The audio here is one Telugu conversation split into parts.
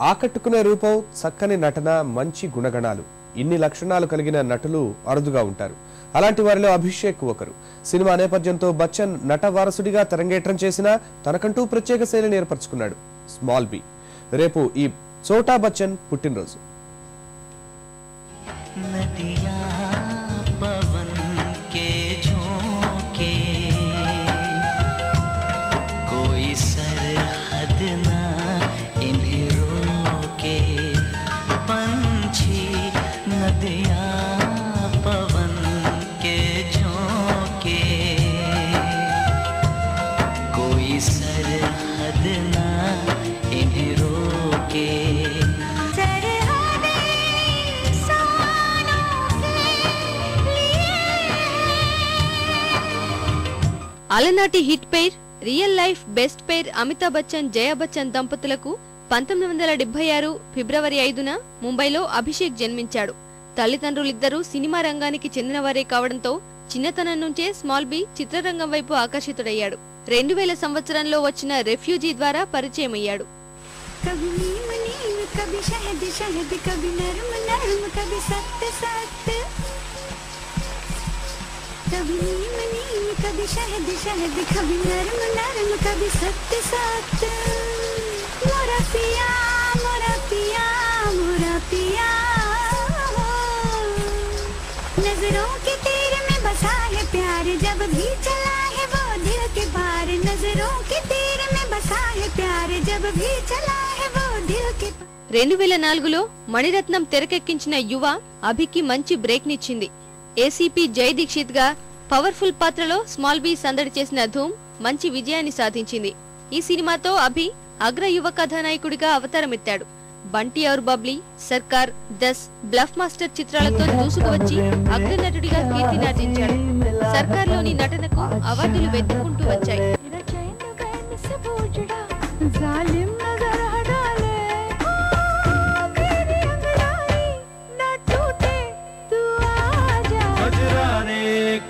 ఆకట్టుకునే రూపం చక్కని నటన మంచి గుణగణాలు. ఇన్ని లక్షణాలు కలిగిన నటులు అరుదుగా ఉంటారు. అలాంటి వారిలో అభిషేక్ ఒకరు. సినిమా నేపథ్యంతో బచ్చన్ నట వారసుడిగా తెరంగేటం చేసినా తనకంటూ ప్రత్యేక శైలి ఏర్పరచుకున్నాడు స్మాల్ బి. రేపు ఈ చోటా బచ్చన్ పుట్టినరోజు. నటియా అలనాటి hit pair real life best pair Amitabh Bachchan Jaya Bachchan దంపతులకు పంతొమ్మిది వందల డెబ్బై ఆరు ఫిబ్రవరి ఐదున ముంబైలో అభిషేక్ జన్మించాడు. తల్లిదండ్రులిద్దరూ సినిమా రంగానికి చెందినవారే కావడంతో చిన్నతనం నుంచే స్మాల్ బి చిత్రరంగం వైపు ఆకర్షితుడయ్యాడు. రెండు వేల సంవత్సరంలో వచ్చిన రెఫ్యూజీ ద్వారా పరిచయమయ్యాడు कभी कभी नीम नीम कभी शहद शहद कभी नरम नरम कभी सख्त सख्त मोरा पिया मोरा पिया मोरा पिया नजरों के तीर में बसा है प्यार जब भी चला है वो दिल के पार नजरों के तीर में बसा है प्यार जब भी चला है वो दिल के पार రెండు వేల నాలుగులో మణిరత్నం తెరకెక్కించిన యువ అభికి మంచి బ్రేక్ నిచ్చింది ఏసీపీ జై దీక్షిత్గా పవర్ఫుల్ పాత్రలో స్మాల్ బీ సందడి చేసిన ధూమ్ మంచి విజయాన్ని సాధించింది. ఈ సినిమాతో అభి అగ్ర యువ కథానాయకుడిగా అవతారమెత్తాడు. బంటి ఔర్ బబ్లీ సర్కార్ దస్ బ్లఫ్ మాస్టర్ చిత్రాలతో దూసుకువచ్చి అగ్ర నటుడిగా కీర్తినార్జించాడు సర్కార్లోని నటనకు అవార్డులు వెతుక్కుంటూ వచ్చాయి.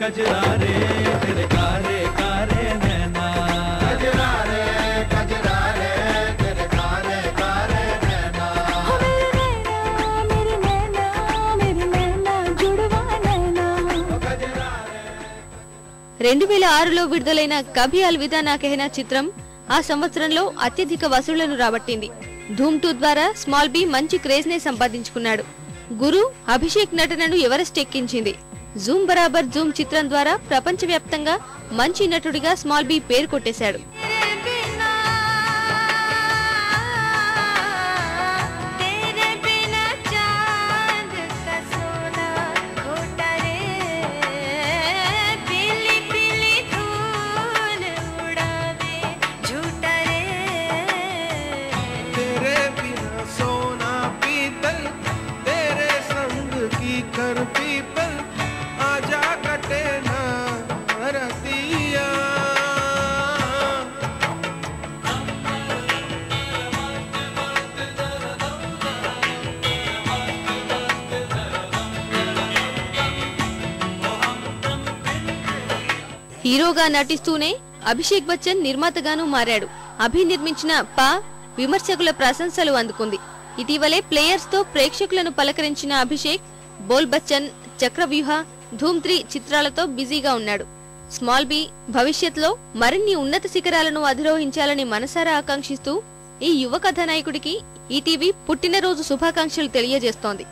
कजरा रे तेरे कारे कारे नैना कजरा रे कजरा रे तेरे कारे कारे नैना हो मेरे नैना मेरे नैना मेरे नैना जुड़वा नैना రెండు వేల ఆరులో విడుదలైన కభీ అల్విదా నా కెహనా చిత్రం ఆ సంవత్సరంలో అత్యధిక వసూళ్లను రాబట్టింది ధూమ్ టూ ద్వారా స్మాల్ బి మంచి క్రేజ్ నే సంపాదించుకున్నాడు గురు అభిషేక్ నటనను ఎవరెస్ట్ ఎక్కించింది జూమ్ బరాబర్ జూమ్ చిత్రం ద్వారా ప్రపంచవ్యాప్తంగా మంచి నటుడిగా స్మాల్ బి పేరు కొట్టేశాడు. హీరోగా నటిస్తూనే అభిషేక్ బచ్చన్ నిర్మాతగానూ మారాడు. అభి నిర్మించిన పా విమర్శకుల ప్రశంసలు అందుకుంది. ఇటీవలే ప్లేయర్స్తో ప్రేక్షకులను పలకరించిన అభిషేక్ బోల్ బచ్చన్ చక్రవ్యూహ ధూమ్ త్రీ చిత్రాలతో బిజీగా ఉన్నాడు. స్మాల్ బి భవిష్యత్లో మరిన్ని ఉన్నత శిఖరాలను అధిరోహించాలని మనసారా ఆకాంక్షిస్తూ ఈ యువ కథానాయకుడికి ఈటీవీ పుట్టినరోజు శుభాకాంక్షలు తెలియజేస్తోంది.